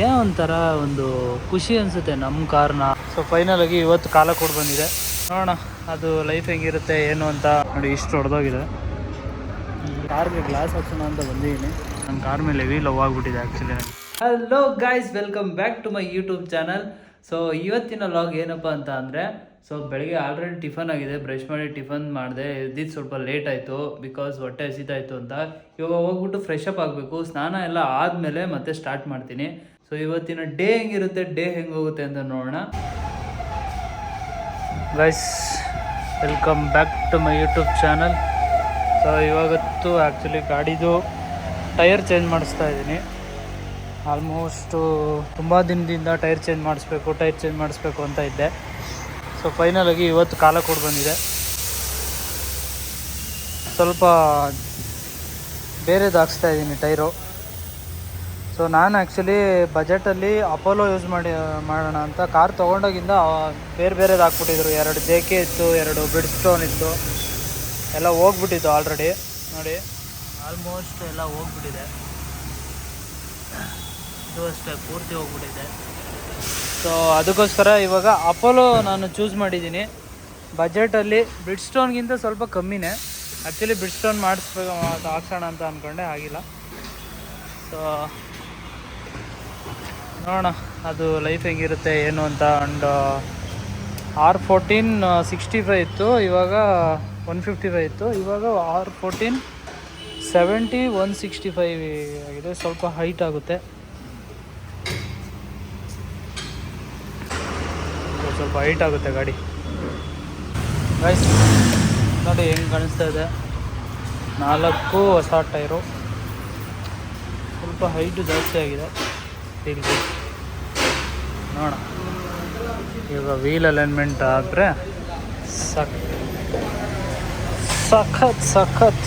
ಏನೋ ಒಂಥರ ಒಂದು ಖುಷಿ ಅನಿಸುತ್ತೆ ನಮ್ಮ ಕಾರ್ನ ಸೊ ಫೈನಲ್ ಆಗಿ ಇವತ್ತು ಕಾಲ ಕೊಡ್ ಬಂದಿದೆ. ನೋಡೋಣ, ಅದು ಲೈಫ್ ಹೆಂಗಿರುತ್ತೆ, ಏನು ಅಂತ. ನೋಡಿ, ಇಷ್ಟು ಹೊಡೆದೋಗಿದೆ ಕಾರ್ಗೆ ಗ್ಲಾಸ್ ಹಾಕ್ಸೋಣ ಅಂತ ಬಂದಿದ್ದೀನಿ. ನನ್ನ ಕಾರ್ ಮೇಲೆ ಹೆವಿ ಲವ್ ಆಗಿಬಿಟ್ಟಿದೆ actually hello guys welcome back to my YouTube channel so ಇವತ್ತಿನ ಲಾಗ್ ಏನಪ್ಪ ಅಂತ ಅಂದರೆ ಸೊ ಬೆಳಗ್ಗೆ ಆಲ್ರೆಡಿ ಟಿಫನ್ ಆಗಿದೆ ಬ್ರಷ್ ಮಾಡಿ ಟಿಫನ್ ಮಾಡಿದೆ, ಎದ್ದಿದ್ದು ಸ್ವಲ್ಪ ಲೇಟ್ ಆಯಿತು ಬಿಕಾಸ್ ಹೊಟ್ಟೆ ಹಸಿತಾಯಿತು ಅಂತ. ಇವಾಗ ಹೋಗ್ಬಿಟ್ಟು ಫ್ರೆಶ್ ಅಪ್ ಆಗಬೇಕು, ಸ್ನಾನ ಎಲ್ಲ ಆದಮೇಲೆ ಮತ್ತೆ ಸ್ಟಾರ್ಟ್ ಮಾಡ್ತೀನಿ. ಸೊ ಇವತ್ತಿನ ಡೇ ಹೆಂಗಿರುತ್ತೆ? ಡೇ ಹೆಂಗೆ ಹೋಗುತ್ತೆ ಅಂತ ನೋಡೋಣ. Guys welcome back to my YouTube channel so ಇವಾಗತ್ತು actually ಗಾಡಿದು ಟೈರ್ ಚೇಂಜ್ ಮಾಡಿಸ್ತಾ ಇದ್ದೀನಿ. ಆಲ್ಮೋಸ್ಟು ತುಂಬ ದಿನದಿಂದ ಟೈರ್ ಚೇಂಜ್ ಮಾಡಿಸ್ಬೇಕು ಟೈರ್ ಚೇಂಜ್ ಮಾಡಿಸ್ಬೇಕು ಅಂತ ಇದ್ದೆ. ಸೊ ಫೈನಲಾಗಿ ಇವತ್ತು ಕಾಲ ಕೊಡ್ ಬಂದಿದೆ. ಸ್ವಲ್ಪ ಬೇರೆದು ಹಾಕ್ಸ್ತಾ ಇದ್ದೀನಿ ಟೈರು ಸೊ ನಾನು ಆ್ಯಕ್ಚುಲಿ ಬಜೆಟಲ್ಲಿ ಅಪೋಲೋ ಯೂಸ್ ಮಾಡಿ, ಮಾಡೋಣ ಅಂತ ಕಾರ್ ತೊಗೊಂಡೋಗಿಂದ ಬೇರೆ ಬೇರೆದು ಹಾಕ್ಬಿಟ್ಟಿದ್ರು. ಎರಡು ಜೆ ಕೆ ಇತ್ತು, ಎರಡು ಬ್ರಿಡ್ ಸ್ಟೋನ್ ಇತ್ತು. ಎಲ್ಲ ಹೋಗ್ಬಿಟ್ಟಿತ್ತು ಆಲ್ರೆಡಿ ನೋಡಿ ಆಲ್ಮೋಸ್ಟ್ ಎಲ್ಲ ಹೋಗ್ಬಿಟ್ಟಿದೆ. ಇದು ಅಷ್ಟೇ, ಪೂರ್ತಿ ಹೋಗ್ಬಿಟ್ಟಿದೆ. ಸೊ ಅದಕ್ಕೋಸ್ಕರ ಇವಾಗ ಅಪೋಲೋ ನಾನು ಚೂಸ್ ಮಾಡಿದ್ದೀನಿ. ಬಜೆಟಲ್ಲಿ ಬ್ರಿಡ್ ಸ್ಟೋನ್ಗಿಂತ ಸ್ವಲ್ಪ ಕಮ್ಮಿನೇ. ಆ್ಯಕ್ಚುಲಿ ಬ್ರಿಡ್ ಸ್ಟೋನ್ ಮಾಡಿಸ್ಬೇಕು ಹಾಕ್ಸೋಣ ಅಂತ ಅಂದ್ಕೊಂಡೆ ಆಗಿಲ್ಲ. ಸೊ ನೋಡೋಣ, ಅದು ಲೈಫ್ ಹೆಂಗಿರುತ್ತೆ, ಏನು ಅಂತ. And R fourteen sixty five ಇತ್ತು, ಇವಾಗ ಒನ್ ಫಿಫ್ಟಿ ಫೈ ಇತ್ತು. ಇವಾಗ R fourteen seventy one sixty five ಆಗಿದೆ. ಸ್ವಲ್ಪ ಹೈಟ್ ಆಗುತ್ತೆ. ಸ್ವಲ್ಪ ಹೈಟ್ ಆಗುತ್ತೆ ಗಾಡಿ. ಗೈಸ್ ನೋಡಿ ಹೆಂಗೆ ಕಾಣಿಸ್ತಾ ಇದೆ. ನಾಲ್ಕು ಹೊಸ ಟೈರು ಸ್ವಲ್ಪ ಹೈಟು ಜಾಸ್ತಿ ಆಗಿದೆ. ಇಲ್ಲಿ ನೋಡೋಣ. ಇವಾಗ ವೀಲ್ ಅಲೈನ್ಮೆಂಟ್ ಆದರೆ ಸಕ್ ಸಖತ್ ಸಖತ್.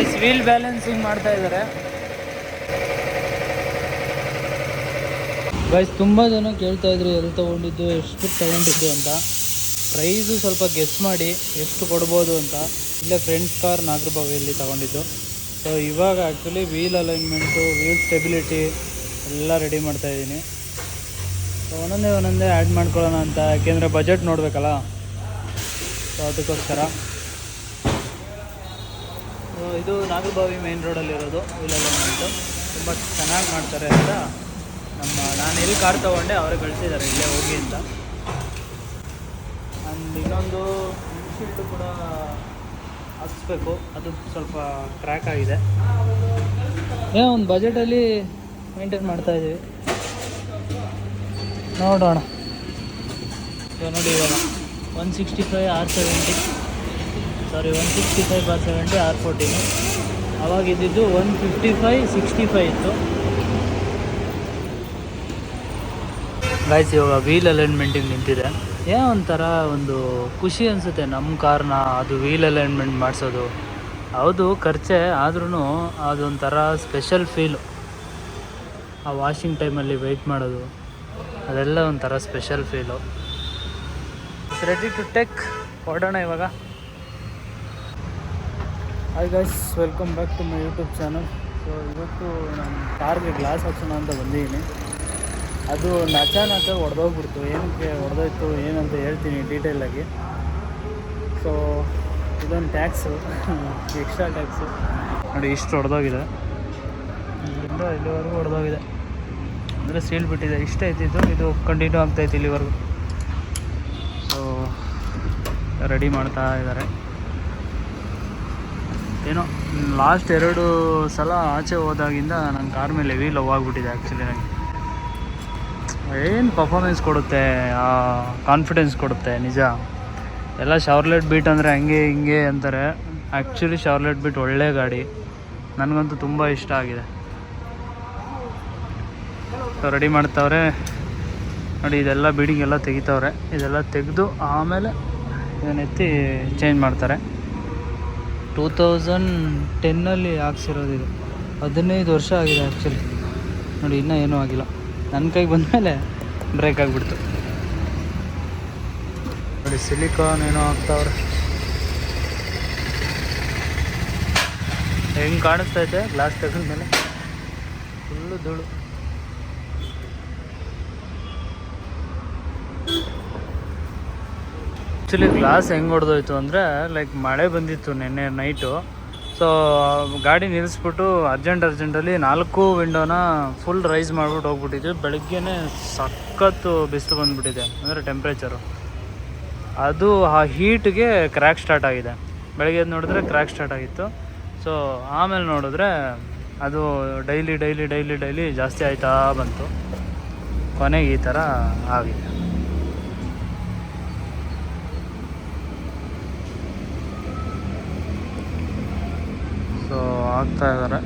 ಐಸ್ ವೀಲ್ ಬ್ಯಾಲೆನ್ಸಿಂಗ್ ಮಾಡ್ತಾ ಇದ್ದಾರೆ ಗೈಸ್ ತುಂಬ ಜನ ಕೇಳ್ತಾ ಇದ್ರು ಎಲ್ಲಿ ತೊಗೊಂಡಿದ್ದು, ಎಷ್ಟು ತೊಗೊಂಡಿದ್ದು ಅಂತ. ಪ್ರೈಸು ಸ್ವಲ್ಪ ಗೆಸ್ ಮಾಡಿ ಎಷ್ಟು ಕೊಡ್ಬೋದು ಅಂತ. ಇಲ್ಲೇ ಫ್ರೆಂಡ್ಸ್ ಕಾರ್ ನಾಗರಬಾವಿಯಲ್ಲಿ ತೊಗೊಂಡಿದ್ದು. ಸೊ ಇವಾಗ actually wheel alignment wheel stability ಎಲ್ಲ ರೆಡಿ ಮಾಡ್ತಾ ಇದ್ದೀನಿ. ಒಂದೊಂದೇ ಒಂದೊಂದೇ ಆ್ಯಡ್ ಮಾಡ್ಕೊಳ್ಳೋಣ ಅಂತ, ಯಾಕೆಂದರೆ ಬಜೆಟ್ ನೋಡಬೇಕಲ್ಲ? ಸೊ ಅದಕ್ಕೋಸ್ಕರ. ಇದು ನಾಗರಬಾವಿ ಮೇನ್ ರೋಡಲ್ಲಿರೋದು ಇಲ್ಲೆಲ್ಲ ಅಲೈನ್ಮೆಂಟು ತುಂಬ ಚೆನ್ನಾಗಿ ಮಾಡ್ತಾರೆ ಅಂತ ನಮ್ಮ ನಾನು ಎಲ್ಲಿ ಕಾರ್ ತೊಗೊಂಡೆ, ಅವರೇ ಕಳಿಸಿದ್ದಾರೆ, ಇಲ್ಲೇ ಹೋಗಿ ಅಂತ. ಆ್ಯಂಡ್ ಇನ್ನೊಂದು ವಿಂಡ್ಶೀಲ್ಡು ಕೂಡ ಹಾಕ್ಸ್ಬೇಕು. ಅದು ಸ್ವಲ್ಪ ಕ್ರ್ಯಾಕ್ ಆಗಿದೆ. ಏನೋ ಒಂದು ಬಜೆಟಲ್ಲಿ ಮೇಂಟೈನ್ ಮಾಡ್ತಾ ಇದ್ದೀವಿ ನೋಡೋಣ. ಇವಾಗ ನೋಡಿ ಇವಾಗ. One sixty five R seventy sorry one sixty five R seventy R fourteen ಅವಾಗ ಇದ್ದಿದ್ದು one fifty five sixty five ಇತ್ತು. ಗಾಯ್ಸ್ ಇವಾಗ ವೀಲ್ ಅಲೈನ್ಮೆಂಟಿಗೆ ನಿಂತಿದೆ. ಏನೋ ಒಂಥರ ಒಂದು ಖುಷಿ ಅನಿಸುತ್ತೆ. ನಮ್ಮ ಕಾರ್ನ ಅದು ವೀಲ್ ಅಲೈನ್ಮೆಂಟ್ ಮಾಡಿಸೋದು. ಹೌದು ಖರ್ಚೆ ಆದ್ರೂ ಅದೊಂಥರ ಸ್ಪೆಷಲ್ ಫೀಲು ಆ ವಾಷಿಂಗ್ ಟೈಮಲ್ಲಿ ವೆಯ್ಟ್ ಮಾಡೋದು, ಅದೆಲ್ಲ ಒಂಥರ special feel ready to take ಹೊಡೋಣ ಇವಾಗ. Hi guys welcome back to my YouTube channel so ಇವತ್ತು ನಾನು ಕಾರ್ಗೆ ಗ್ಲಾಸ್ ಹಾಕ್ಸೋಣ ಅಂತ ಬಂದಿದ್ದೀನಿ. ಅದು ಅಚಾನಕ ಹೊಡೆದೋಗ್ಬಿಡ್ತು ಏನಕ್ಕೆ ಹೊಡೆದೋಯ್ತು ಏನಂತ ಹೇಳ್ತೀನಿ ಡೀಟೇಲಾಗಿ ಸೊ ಇದೊಂದು ಟ್ಯಾಕ್ಸು ಎಕ್ಸ್ಟ್ರಾ ಟ್ಯಾಕ್ಸು ನೋಡಿ, ಇಷ್ಟು ಹೊಡೆದೋಗಿದೆ ಇಲ್ಲಿಂದ ಇಲ್ಲಿವರೆಗೂ ಹೊಡೆದೋಗಿದೆ ಅಂದರೆ ಸೀಲ್ ಬಿಟ್ಟಿದೆ. ಇಷ್ಟ ಇದ್ದಿದ್ದು ಇದು. ಕಂಟಿನ್ಯೂ ಆಗ್ತಾಯಿತ್ತು ಇಲ್ಲಿವರೆಗೂ. ಸೊ ರೆಡಿ ಮಾಡ್ತಾ ಇದ್ದಾರೆ ಏನೋ ಲಾಸ್ಟ್ ಎರಡು ಸಲ ಆಚೆ ಹೋದಾಗಿಂದ ನನ್ನ ಕಾರ್ ಮೇಲೆ ಹೆವಿ ಲವ್ ಆಗಿಬಿಟ್ಟಿದೆ ಆ್ಯಕ್ಚುಲಿ ನನಗೆ ಏನು ಪರ್ಫಾಮೆನ್ಸ್ ಕೊಡುತ್ತೆ? ಕಾನ್ಫಿಡೆನ್ಸ್ ಕೊಡುತ್ತೆ, ನಿಜ. ಎಲ್ಲ ಶಾರ್ಲೆಟ್ ಬೀಟ್ ಅಂದರೆ ಹಂಗೆ ಹಿಂಗೆ ಅಂತಾರೆ. ಆ್ಯಕ್ಚುಲಿ ಶಾರ್ಲೆಟ್ ಬೀಟ್ ಒಳ್ಳೆ ಗಾಡಿ. ನನಗಂತೂ ತುಂಬ ಇಷ್ಟ ಆಗಿದೆ. ರೆಡಿ ಮಾಡ್ತಾವ್ರೆ. ನೋಡಿ, ಇದೆಲ್ಲ ಬೀಡಿಂಗ್ ಎಲ್ಲ ತೆಗಿತಾವ್ರೆ. ಇದೆಲ್ಲ ತೆಗೆದು ಆಮೇಲೆ ಇದನ್ನೆತ್ತಿ ಚೇಂಜ್ ಮಾಡ್ತಾರೆ. ಟೂ ತೌಸಂಡ್ ಟೆನ್ನಲ್ಲಿ ಹಾಕ್ಸಿರೋದು ಇದು. ಹದಿನೈದು ವರ್ಷ ಆಗಿದೆ ಆ್ಯಕ್ಚುಲಿ ನೋಡಿ, ಇನ್ನೂ ಏನೂ ಆಗಿಲ್ಲ. ನನ್ನ ಕೈಗೆ ಬಂದಮೇಲೆ ಬ್ರೇಕ್ ಆಗಿಬಿಡ್ತು. ನೋಡಿ ಸಿಲಿಕಾನ್ ಏನೋ ಹಾಕ್ತಾವ್ರೆ. ಹೆಂಗೆ ಕಾಣಿಸ್ತೈತೆ ಗ್ಲಾಸ್ ತೆಗೆದ ಮೇಲೆ ಫುಲ್ಲು ಧೂಳು. ಆ್ಯಕ್ಚುಲಿ ಗ್ಲಾಸ್ ಹೆಂಗೆ ಹೊಡೆದೋಯ್ತು ಅಂದರೆ ಲೈಕ್ ಮಳೆ ಬಂದಿತ್ತು ನಿನ್ನೆ ನೈಟು ಸೊ ಗಾಡಿ ನಿಲ್ಲಿಸ್ಬಿಟ್ಟು ಅರ್ಜೆಂಟ್ ಅರ್ಜೆಂಟಲ್ಲಿ ನಾಲ್ಕು ವಿಂಡೋನ ಫುಲ್ ರೈಸ್ ಮಾಡ್ಬಿಟ್ಟು ಹೋಗ್ಬಿಟ್ಟಿದ್ವಿ. ಬೆಳಗ್ಗೆನೇ ಸಖತ್ತು ಬಿಸಿಲು ಬಂದುಬಿಟ್ಟಿದೆ, ಅಂದರೆ ಟೆಂಪ್ರೇಚರು ಅದು ಆ ಹೀಟ್ಗೆ ಕ್ರ್ಯಾಕ್ ಸ್ಟಾರ್ಟ್ ಆಗಿದೆ. ಬೆಳಗ್ಗೆ ನೋಡಿದ್ರೆ ಕ್ರ್ಯಾಕ್ ಸ್ಟಾರ್ಟ್ ಆಗಿತ್ತು. ಸೊ ಆಮೇಲೆ ನೋಡಿದ್ರೆ ಅದು ಡೈಲಿ ಡೈಲಿ ಡೈಲಿ ಡೈಲಿ ಜಾಸ್ತಿ ಆಯ್ತಾ ಬಂತು. ಕೊನೆಗೆ ಈ ಥರ ಆಗಿದೆ. ಆಗ್ತಾ ಇದ್ದಾರೆ.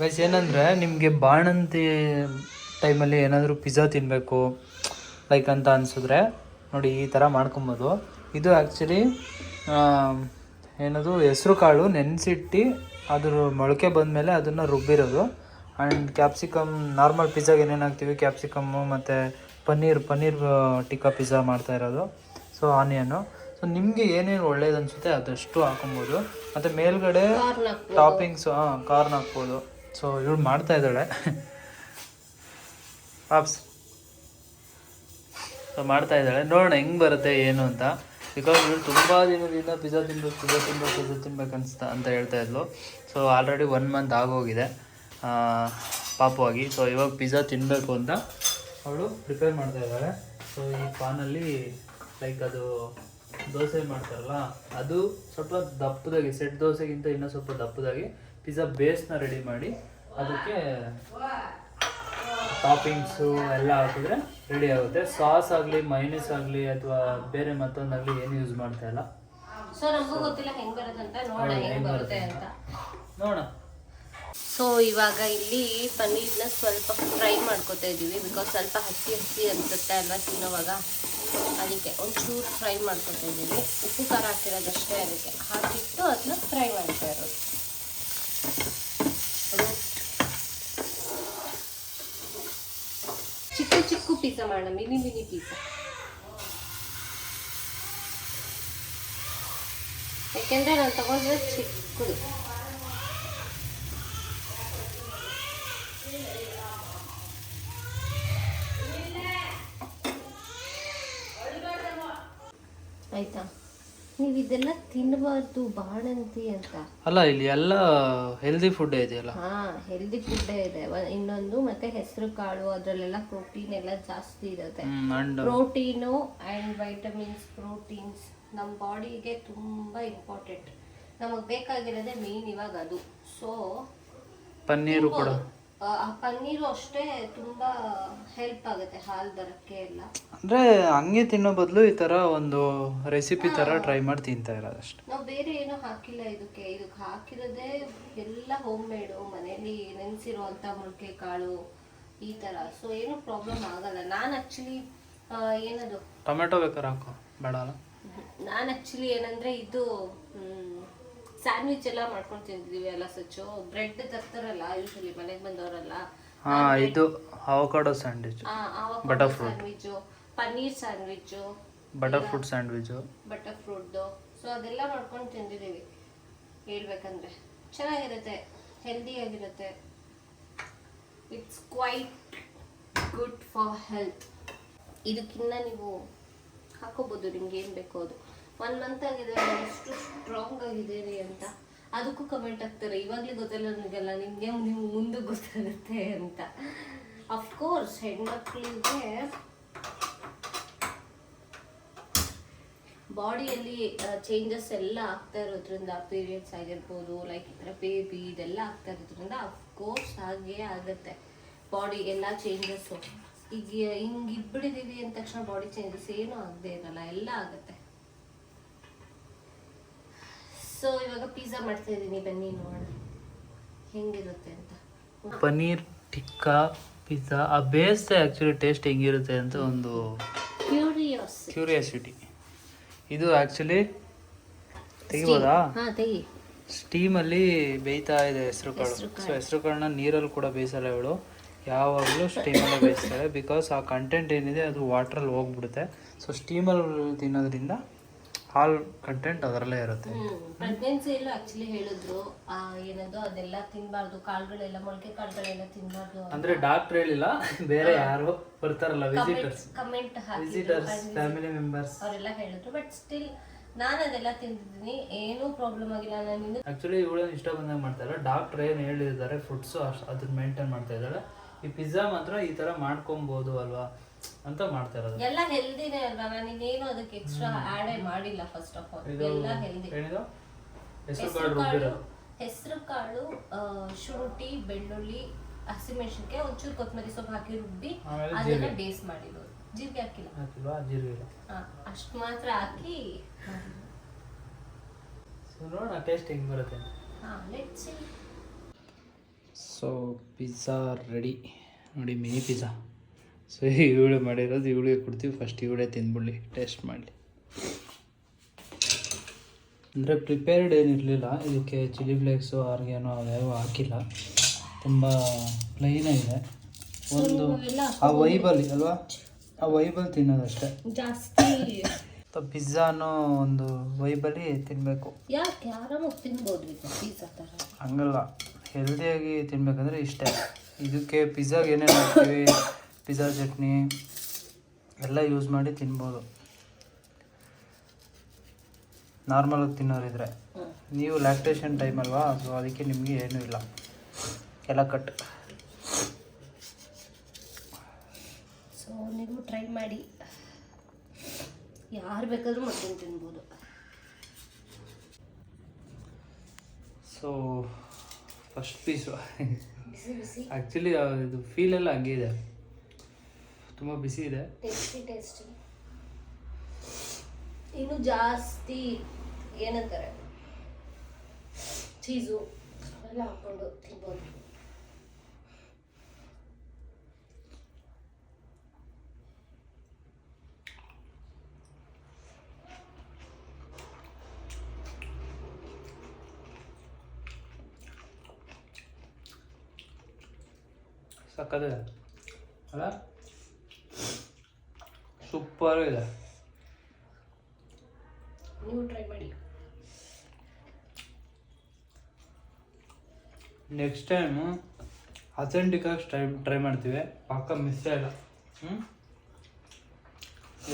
ಗೈಸ್ ಏನಂದರೆ ನಿಮಗೆ ಬಾಣಂತಿ ಟೈಮಲ್ಲಿ ಏನಾದರೂ ಪಿಜ್ಜಾ ತಿನ್ನಬೇಕು ಲೈಕ್ ಅಂತ ಅನಿಸಿದ್ರೆ ನೋಡಿ ಈ ಥರ ಮಾಡ್ಕೊಬೋದು. ಇದು ಆ್ಯಕ್ಚುಲಿ ಏನದು, ಹೆಸ್ರು ಕಾಳು ನೆನೆಸಿಟ್ಟು ಅದ್ರ ಮೊಳಕೆ ಬಂದಮೇಲೆ ಅದನ್ನು ರುಬ್ಬಿರೋದು. ಆ್ಯಂಡ್ ಕ್ಯಾಪ್ಸಿಕಮ್ ನಾರ್ಮಲ್ ಪಿಜ್ಜಾಗೆ ಏನೇನು ಹಾಕ್ತೀವಿ? ಕ್ಯಾಪ್ಸಿಕಮ್ಮು ಮತ್ತು ಪನ್ನೀರ್ ಪನ್ನೀರ್ ಟಿಕ್ಕಾ ಪಿಜ್ಜಾ ಮಾಡ್ತಾ ಇರೋದು. ಸೊ ಆನಿಯನ್ನು ಸೊ ನಿಮಗೆ ಏನೇನು ಒಳ್ಳೇದು ಅನಿಸುತ್ತೆ ಅದಷ್ಟು ಹಾಕೊಬೋದು. ಮತ್ತು ಮೇಲ್ಗಡೆ ಟಾಪಿಂಗ್ಸ್ ಹಾಂ ಕಾರ್ನ್ ಹಾಕ್ಬೋದು. ಸೊ ಇವಳು ಮಾಡ್ತಾ ಇದ್ದಾಳೆ. ಪಾಪ್ಸ್ ಸೊ ಮಾಡ್ತಾ ಇದ್ದಾಳೆ. ನೋಡೋಣ ಹೆಂಗೆ ಬರುತ್ತೆ ಏನು ಅಂತ. ಬಿಕಾಸ್ ಇವಳು ತುಂಬ ದಿನದಿಂದ ಪಿಜ್ಜಾ ತಿನ್ಬೇಕು ಪಿಜ್ಜಾ ತಿನ್ಬೇಕು ಪಿಜ್ಜಾ ತಿನ್ಬೇಕು ಅನ್ಸ್ತ ಅಂತ ಹೇಳ್ತಾ ಇದ್ಲು. ಸೊ ಆಲ್ರೆಡಿ ಒನ್ ಮಂತ್ ಆಗೋಗಿದೆ ಪಾಪವಾಗಿ ಪಾಪುವಾಗಿ. ಸೊ ಇವಾಗ ಪಿಜ್ಜಾ ತಿನ್ನಬೇಕು ಅಂತ ಅವಳು ಪ್ರಿಪೇರ್ ಮಾಡ್ತಾ ಇದ್ದಾಳೆ. ಸೊ ಈ ಪಾನಲ್ಲಿ ಲೈಕ್ ಅದು ದೋಸೆ ಮಾಡ್ತಾರಲ್ಲ ಅದು ಸ್ವಲ್ಪ ದಪ್ಪದಾಗಿ ಸೆಟ್ ದೋಸೆಗಿಂತ ಇನ್ನೂ ಸ್ವಲ್ಪ ದಪ್ಪದಾಗಿ ಪಿಜ್ಜಾ ಬೇಸ್ನ ರೆಡಿ ಮಾಡಿ ಅದಕ್ಕೆ ಟಾಪಿಂಗ್ಸು ಎಲ್ಲ ಹಾಕಿದ್ರೆ ರೆಡಿ ಆಗುತ್ತೆ. ಸಾಸ್ ಆಗಲಿ ಮೈನಸ್ ಆಗಲಿ ಅಥವಾ ಬೇರೆ ಮತ್ತೊಂದಾಗಲಿ ಏನು ಯೂಸ್ ಮಾಡ್ತಾ ಇಲ್ಲ. ಸೊ ನಮಗೂ ಗೊತ್ತಿಲ್ಲ ಹೆಂಗೆ ಬರುತ್ತೆ ಅಂತ ನೋಡೋಣ ಹೆಂಗೆ ಬರುತ್ತೆ ಅಂತ. ನೋಡೋಣ. ಸೊ ಇವಾಗ ಇಲ್ಲಿ ಪನ್ನೀರ್ನ ಸ್ವಲ್ಪ ಫ್ರೈ ಮಾಡ್ಕೊತಾ ಇದ್ದೀವಿ ಬಿಕಾಸ್ ಸ್ವಲ್ಪ ಹಸಿ ಹಸಿ ಅನ್ಸುತ್ತೆ ಅಲ್ವಾ ತಿನ್ನೋವಾಗ. ಅದಕ್ಕೆ ಒಂಚೂರು ಫ್ರೈ ಮಾಡ್ಕೊತಾ ಇದ್ದೀವಿ. ಉಪ್ಪು ಖಾರ ಹಾಕಿರೋದಷ್ಟೇ ಅದಕ್ಕೆ. ಹಾಕಿಟ್ಟು ಅದನ್ನ ಫ್ರೈ ಮಾಡ್ತಾ ಇರೋದು. ಚಿಕ್ಕ ಚಿಕ್ಕ ಪೀಸ ಮಾಡೋಣ ಮಿನಿ ಮಿನಿ ಪೀಸ ಯಾಕೆಂದ್ರೆ ನಾನು ತಗೊಂಡ್ರೆ ಚಿಕ್ಕದು. ಆಯ್ತಾ? ನೀವು ಇದೆಲ್ಲ ತಿನ್ನಬಾರ್ದು ಬಾಣಂತಿ ಅಂತ. ಅಲ್ಲ ಇಲ್ಲಿ ಎಲ್ಲ ಹೆಲ್ದಿ ಫುಡ್ ಇದೆಯಲ್ಲ? ಹಾ ಹೆಲ್ದಿ ಫುಡ್ ಇದೆ. ಇನ್ನೊಂದು ಮತ್ತೆ ಹೆಸರು ಕಾಳು ಅದರಲ್ಲೆಲ್ಲ ಪ್ರೋಟೀನ್ ಎಲ್ಲ ಜಾಸ್ತಿ ಇರುತ್ತೆ. ಪ್ರೋಟೀನು ಅಂಡ್ ವೈಟಮಿನ್ಸ್ ಪ್ರೋಟೀನ್ಸ್ ನಮ್ಮ ಬಾಡಿಗೆ ತುಂಬಾ ಇಂಪಾರ್ಟೆಂಟ್ ನಮಗೆ ಬೇಕಾಗಿರೋದೇ ಮೇನ್ ಇವಾಗ ಅದು ಸೊ ಪನ್ನೀರು ಕೂಡ. ಆ ಪನ್ನೀರು ಅಷ್ಟೇ ತುಂಬಾ ಹೆಲ್ಪ್ ಆಗುತ್ತೆ ಹಾಲು ಬರಕ್ಕೆ ಎಲ್ಲ. ಅಂದ್ರೆ ಹಂಗೆ ತಿನ್ನೋ ಬದಲು ಈ ತರ ಒಂದು ರೆಸಿಪಿ ತರ ಟ್ರೈ ಮಾಡಿ ತಿಂತಾ ಇರೋದು ಅಷ್ಟೇ. ನಾವು ಬೇರೆ ಏನು ಹಾಕಿಲ್ಲ ಇದಕ್ಕೆ. ಇದಕ್ಕೆ ಹಾಕಿರೋದೇ ಎಲ್ಲ ಹೋಮ್ ಮೇಡು ಮನೇಲಿ ನೆನೆಸಿರುವಂತ ಮೊಳಕೆ ಕಾಳು ಈ ತರ. ಸೊ ಏನು ಪ್ರಾಬ್ಲಮ್ ಆಗಲ್ಲ. ನಾನು ಆ್ಯಕ್ಚುಲಿ ಏನದು? ಟೊಮೆಟೊ ಬೇಕಾದ್ರೆ ಹಾಕೋ. ಬೇಡ ನಾನು ಆಕ್ಚುಲಿ ಏನಂದ್ರೆ ಇದು ಸ್ಯಾಂಡ್ವಿಚ್ ಎಲ್ಲ ಮಾಡ್ಕೊಂಡು ತಿಂದಿದ್ದೀವಿ ಎಲ್ಲ ಸಚ್ಚು ಬ್ರೆಡ್ ತರ್ತಾರಲ್ಲ ಯೂಶಲಿ ಮನೆಗೆ ಬಂದವರಲ್ಲ. ಹಾ ಇದು avocado sandwich butter fruit paneer sandwich butter fruit sandwich butter ಫ್ರೂಟ್ದು so ಅದೆಲ್ಲ ಮಾಡ್ಕೊಂಡು ತಿಂದಿದ್ದೀವಿ ಹೇಳ್ಬೇಕಂದ್ರೆ. ಚೆನ್ನಾಗಿರುತ್ತೆ ಹೆಲ್ದಿಯಾಗಿರುತ್ತೆ it's quite good for health ಇದಕ್ಕಿನ್ನ ನೀವು ಹಾಕೋಬೋದು ನಿಮ್ಗೆ ಏನು ಬೇಕೋ ಅದು. ಒನ್ ಮಂತ್ ಆಗಿದೆ, ಎಷ್ಟು ಸ್ಟ್ರಾಂಗ್ ಆಗಿದ್ದೀರಿ ಅಂತ. ಅದಕ್ಕೂ ಕಮೆಂಟ್ ಆಗ್ತಾರೆ ಇವಾಗಲೇ ಗೊತ್ತಿಲ್ಲ ನನಗೆಲ್ಲ ನಿಮಗೆ ನೀವು ಮುಂದೆ ಗೊತ್ತಾಗುತ್ತೆ ಅಂತ. ಅಫ್ಕೋರ್ಸ್ ಹೆಣ್ಮಕ್ಳಿಗೆ ಬಾಡಿಯಲ್ಲಿ ಚೇಂಜಸ್ ಎಲ್ಲ ಆಗ್ತಾ ಇರೋದ್ರಿಂದ ಪೀರಿಯಡ್ಸ್ ಆಗಿರ್ಬೋದು ಲೈಕ್ ಈ ಥರ ಬೇಬಿ ಇದೆಲ್ಲ ಆಗ್ತಾ ಇರೋದ್ರಿಂದ ಅಫ್ಕೋರ್ಸ್ ಹಾಗೆ ಆಗುತ್ತೆ. ಬಾಡಿ ಎಲ್ಲ ಚೇಂಜಸ್ಸು ಈಗ ಹಿಂಗೆ ಇದ್ಬಿಟ್ಟಿದೀವಿ ಅಂದ ತಕ್ಷಣ ಬಾಡಿ ಚೇಂಜಸ್ ಏನೂ ಆಗದೆ ಇರಲ್ಲ, ಎಲ್ಲ ಆಗುತ್ತೆ. ಸೊ ಇವಾಗ ಪಿಜ್ಜಾ ಮಾಡ್ತಾ ಇದ್ದೀನಿ. ಬನ್ನಿ ನೋಡೋಣ ಹೆಂಗಿರುತ್ತೆ ಅಂತ. ಪನ್ನೀರ್ ಟಿಕ್ಕಾ ಪಿಜ್ಜಾ ಆ ಬೇಸ್ ಆ್ಯಕ್ಚುಲಿ ಟೇಸ್ಟ್ ಹೆಂಗಿರುತ್ತೆ ಅಂತ ಒಂದು ಕ್ಯೂರಿಯಸ್ ಕ್ಯೂರಿಯಾಸಿಟಿ ಇದು ಆ್ಯಕ್ಚುಲಿ ತೆಗಿಬೋದಾ? ಹಾ ತೆಗಿ. ಸ್ಟೀಮಲ್ಲಿ ಬೇಯ್ತಾ ಇದೆ ಹೆಸರು ಕಾಳು. ಸೊ ಹೆಸರು ಕಾಳನ್ನ ನೀರಲ್ಲಿ ಕೂಡ ಬೇಯಿಸಲ್ಲ ಇವಳು. ಯಾವಾಗಲೂ ಸ್ಟೀಮಲ್ಲೇ ಬೇಯಿಸ್ತಾಳೆ ಬಿಕಾಸ್ ಆ ಕಂಟೆಂಟ್ ಏನಿದೆ ಅದು ವಾಟ್ರಲ್ಲಿ ಹೋಗ್ಬಿಡುತ್ತೆ. ಸೊ ಸ್ಟೀಮಲ್ಲಿ ತಿನ್ನೋದ್ರಿಂದ ಹಾಲ್ ಕಂಟೆಂಟ್ ಅದರಲ್ಲೇ ಇರುತ್ತೆ. ಪ್ರೆಗ್ನೆನ್ಸಿಯಲ್ಲೂ ಆಕ್ಚುಲಿ ಹೇಳಿದ್ರು. ಆ, ಏನದು ಅದೆಲ್ಲ ತಿನ್ಬಾರ್ದು ಕಾಳುಗಳೆಲ್ಲ ಮೊಳಕೆ ಕಾಳುಗಳೆಲ್ಲ ತಿನ್ಬಾರ್ದು ಅಂದ್ರೆ ಡಾಕ್ಟರ್ ಹೇಳಿಲ್ಲ ಬೇರೆ ಯಾರು ಬರ್ತಾರಲ್ಲ ವಿಸಿಟರ್ಸ್ ಕಮೆಂಟ್ ಹಾಕಿ ವಿಸಿಟರ್ಸ್ ಫ್ಯಾಮಿಲಿ ಮೆಂಬರ್ಸ್ ಅವರೆಲ್ಲ ಹೇಳಿದ್ರು. ಬಟ್ ಸ್ಟಿಲ್ ನಾನು ಅದೆಲ್ಲ ತಿಂದಿದ್ದೀನಿ. ಏನೂ ಪ್ರಾಬ್ಲಮ್ ಆಗಿಲ್ಲ. ನಾನು ಆಕ್ಚುಲಿ ಇವಳೇನು ಇಷ್ಟ ಬಂದಾಗ ಮಾಡ್ತಾರೆ ಡಾಕ್ಟರ್ ಏನು ಹೇಳಿದ್ದಾರೆ ಫುಡ್ಸು ಅಷ್ಟು ಅದನ್ನ ಮೇಂಟೈನ್ ಮಾಡ್ತಾ ಇದ್ದಾಳೆ. ಈ ಪಿಜ್ಜಾ ಮಾತ್ರ ಈ ಥರ ಮಾಡ್ಕೊಬೋದು ಅಲ್ವಾ? ಅಂತ ಮಾಡ್ತಾ ಇರೋದು. ಎಲ್ಲ ಹೆಲ್ದಿನೇ ಅಲ್ವಾ? ನಾನು ಇನ್ನೇನು ಅದಕ್ಕೆ ಎಕ್ಸ್ಟ್ರಾ ಆಡೇ ಮಾಡಿಲ್ಲ ಫಸ್ಟ್ ಆಫ್ ಆಲ್ ಎಲ್ಲ ಹೆಲ್ದಿ. ಏನಿದು? ಹೆಸರು ಹೆಸರು ಕಾಳು ಕಾಳು ರುಬ್ಬಿರೋದು ಹೆಸರು ಕಾಳು ಆ, ಶುಂಠಿ ಬೆಳ್ಳುಳ್ಳಿ ಹಸಿಮೆಣಸಿನ್ಕಾಯಿ ಒಂಚೂರು ಕೊತ್ತಂಬರಿ ಸೊಪ್ಪು ಹಾಕಿ ರುಬ್ಬಿ ಆಮೇಲೆ ಅದನ್ನ ಬೇಸ್ ಮಾಡಿರೋದು ಜೀರಿಗೆ ಹಾಕಿಲ್ಲ. ಹಾಕಿಲ್ವಾ? ಜೀರಿಗೆ ಇಲ್ಲ. ಹಾ, ಅಷ್ಟು ಮಾತ್ರ ಹಾಕಿ. ಸೊ ನೋಡೋಣ ಟೇಸ್ಟ್ ಹೆಂಗೆ ಬರುತ್ತೆ ಹಾ let's see so pizza ready ನೋಡಿ ಮಿನಿ ಪಿಜ್ಜಾ ಸೊ ಈರುಳ್ಳಿ ಮಾಡಿರೋದು ಈರುಳ್ಳಿ ಕೊಡ್ತೀವಿ. ಫಸ್ಟ್ ಇವಳೇ ತಿಂದ್ಬಿಡ್ಲಿ. ಟೇಸ್ಟ್ ಮಾಡಲಿ. ಅಂದರೆ ಪ್ರಿಪೇರ್ಡ್ ಏನಿರಲಿಲ್ಲ. ಇದಕ್ಕೆ ಚಿಲ್ಲಿ ಫ್ಲೇಕ್ಸು ಆರ್ಗ್ಯಾನೋ ಅವ್ಯಾವ ಹಾಕಿಲ್ಲ. ತುಂಬ ಪ್ಲೈನಾಗಿದೆ ಒಂದು ಆ ವೈಬಲ್ ಅಲ್ವಾ? ಆ ವೈಬಲ್ ತಿನ್ನೋದಷ್ಟೇ. ಜಾಸ್ತಿ. ಪಿಜ್ಜಾ ಅನ್ನೋ ಒಂದು ವೈಬಲ್ಲಿ ತಿನ್ನಬೇಕು ಯಾಕೆ? ಆರಾಮಾಗಿ ತಿನ್ಬೋದು ಥರ ಹಂಗಲ್ಲ. ಹೆಲ್ದಿಯಾಗಿ ತಿನ್ಬೇಕಂದ್ರೆ ಇಷ್ಟೇ. ಇದಕ್ಕೆ ಪಿಜ್ಜಾಗೆ ಏನೇನು ಹಾಕ್ತೀವಿ? ಪಿಜ್ಜಾ ಚಟ್ನಿ ಎಲ್ಲ ಯೂಸ್ ಮಾಡಿ ತಿನ್ಬೋದು. ನಾರ್ಮಲಾಗಿ ತಿನ್ನೋರಿದ್ರೆ. ನೀವು ಲ್ಯಾಕ್ಟೇಷನ್ ಟೈಮ್ ಅಲ್ವಾ? ಸೊ ಅದಕ್ಕೆ ನಿಮಗೆ ಏನೂ ಇಲ್ಲ. ಎಲ್ಲ ಕಟ್ ಸೊ ನೀವು ಟ್ರೈ ಮಾಡಿ. ಯಾರು ಬೇಕಾದರೂ ಮಟನ್ ತಿನ್ಬೋದು. ಸೊ ಫಸ್ಟ್ ಪೀಸು ಆ್ಯಕ್ಚುಲಿ ಇದು ಫೀಲೆಲ್ಲ ಹಂಗಿದೆ ತುಂಬ ಬಿಸಿ ಇದೆ. ಟೇಸ್ಟಿ ಟೇಸ್ಟಿ ಇನ್ನು ಜಾಸ್ತಿ ಏನಂತಾರೆ? ಚೀಸು ಅವೆಲ್ಲ ಹಾಕೊಂಡು ತಿನ್ಬೋದು. ಸಕ್ಕತ್ತಿದೆ ಅಲ್ಲ? ಸೂಪರ್ ಇದೆ ನೀವು ಟ್ರೈ ಮಾಡಿ. ನೆಕ್ಸ್ಟ್ ಟೈಮು ಅಥೆಂಟಿಕಾಗಿ ಟ್ರೈ ಟ್ರೈ ಮಾಡ್ತೀವಿ. ಪಕ್ಕ ಮಿಸ್ ಇಲ್ಲ. ಹ್ಞೂ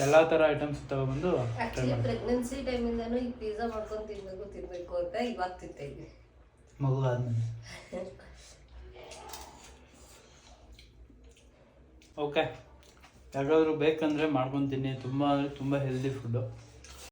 ಎಲ್ಲ ಥರ ಐಟಮ್ಸ್ ತಗೊಬಂದು ಆಕ್ಚುಲಿ ಪ್ರೆಗ್ನೆನ್ಸಿ ಟೈಮಿಂದನೂ ಈ ಪಿಜ್ಜಾ ಮಾಡ್ಕೊಂಡು ತಿನ್ನಬೇಕು ತಿನ್ನಬೇಕು ಅಂತ ಇವಾಗ ತಿಂತಾ ಇದ್ವಿ ಮಗು ಆದ್ಮೇಲೆ. ಓಕೆ ಯಾರಾದರೂ ಬೇಕಂದರೆ ಮಾಡ್ಕೊತೀನಿ. ತುಂಬ ಅಂದರೆ ತುಂಬ ಹೆಲ್ದಿ ಫುಡ್ಡು